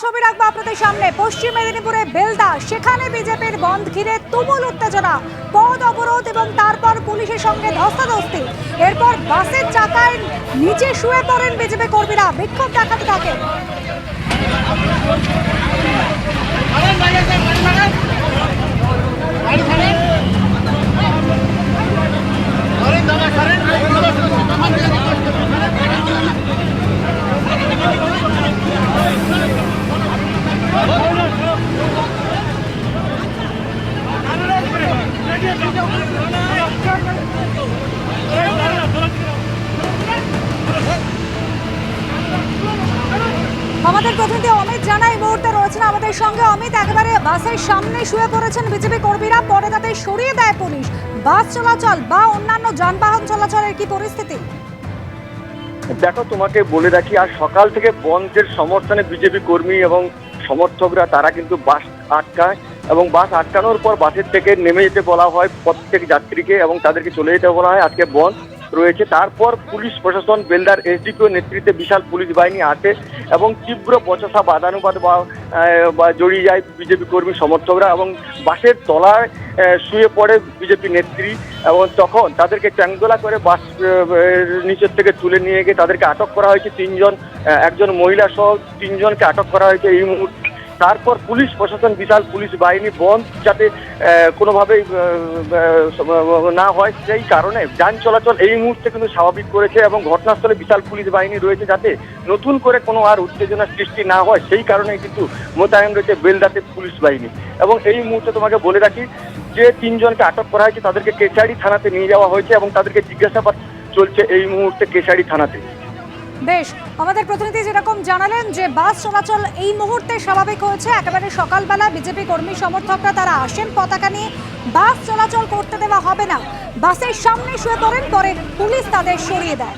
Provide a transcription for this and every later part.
ছবি রাখব আপনাদের সামনে। পশ্চিম মেদিনীপুরে বেলদা, সেখানে বিজেপির বন্ধ ঘিরে তুমুল উত্তেজনা। পদ অবরোধ এবং তারপর পুলিশের সঙ্গে ধস্তাধস্তি। এরপর বাসের চাকায় নিচে শুয়ে পড়েন বিজেপি কর্মীরা। বিক্ষোভ দেখাতে থাকে। আমাদের প্রতিনিধি অমিত জানা এই মুহূর্তে রয়েছেন আমাদের সঙ্গে। অমিত, একেবারে বাসের সামনে শুয়ে পড়েছেন বিজেপি কর্মীরা, পরে তাদের সরিয়ে দেয় পুলিশ। বাস চলাচল বা অন্যান্য যানবাহন চলাচলের কি পরিস্থিতি? দেখো, তোমাকে বলে রাখি আর সকাল থেকে বন্ধের সমর্থনে বিজেপি কর্মী এবং সমর্থকরা, তারা কিন্তু বাস আটকায় এবং বাস আটকানোর পর বাসের থেকে নেমে যেতে বলা হয় প্রত্যেক যাত্রীকে এবং তাদেরকে চলে যেতে বলা হয়। আজকে বন্ধ। রয়েছে। তারপর পুলিশ প্রশাসন, বেলদার এসডিপিও নেতৃত্বে বিশাল পুলিশ বাহিনী আসে এবং তীব্র বচসা, বাদানুবাদ বা জড়িয়ে যায় বিজেপি কর্মী সমর্থকরা এবং বাসের তলায় শুয়ে পড়ে বিজেপি নেত্রী এবং তখন তাদেরকে ট্যাঙ্গোলা করে বাস নিচের থেকে তুলে নিয়ে গিয়ে তাদেরকে আটক করা হয়েছে। তিনজন একজন মহিলা সহ তিনজনকে আটক করা হয়েছে। এই মুহূর্তে তারপর পুলিশ, প্রশাসন, বিশাল পুলিশ বাহিনী বন্ধ যাতে কোনোভাবেই না হয়। সেই কারণে যান চলাচল এই মুহূর্তে কিন্তু স্বাভাবিক করেছে এবং ঘটনাস্থলে বিশাল পুলিশ বাহিনী রয়েছে যাতে নতুন করে কোনো আর উত্তেজনার সৃষ্টি না হয়। সেই কারণে কিন্তু মোতায়েন রয়েছে বেলদাতে পুলিশ বাহিনী। এবং এই মুহূর্তে তোমাকে বলে রাখি যে তিনজনকে আটক করা হয়েছে, তাদেরকে কেশারি থানাতে নিয়ে যাওয়া হয়েছে এবং তাদেরকে জিজ্ঞাসাবাদ চলছে এই মুহূর্তে কেশারি থানাতে। বেশ, আমাদের প্রতিনিধি যেরকম জানালেন যে বাস চলাচল এই মুহূর্তে স্বাভাবিক হয়েছে। একেবারে সকালবেলা বিজেপি কর্মী সমর্থকরা তারা আসেন পতাকা নিয়ে। বাস চলাচল করতে দেওয়া হবে না। বাসের সামনে শুয়ে পড়েন, পরে পুলিশ তাদের সরিয়ে দেয়।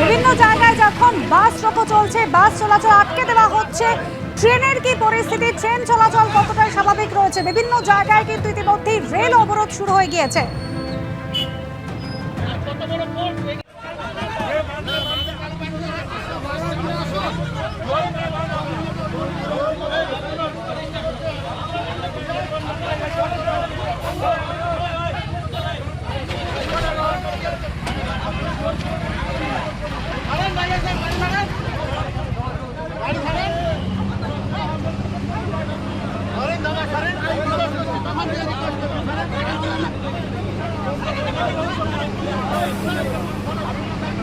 বিভিন্ন জায়গায় যখন বাস রোকো চলছে, বাস চলাচল আটকে দেওয়া হচ্ছে। ট্রেনের কি পরিস্থিতি, ট্রেন চলাচল কতটা স্বাভাবিক রয়েছে? বিভিন্ন জায়গায় কিন্তু ইতিমধ্যেই রেল অবরোধ শুরু হয়ে গিয়েছে।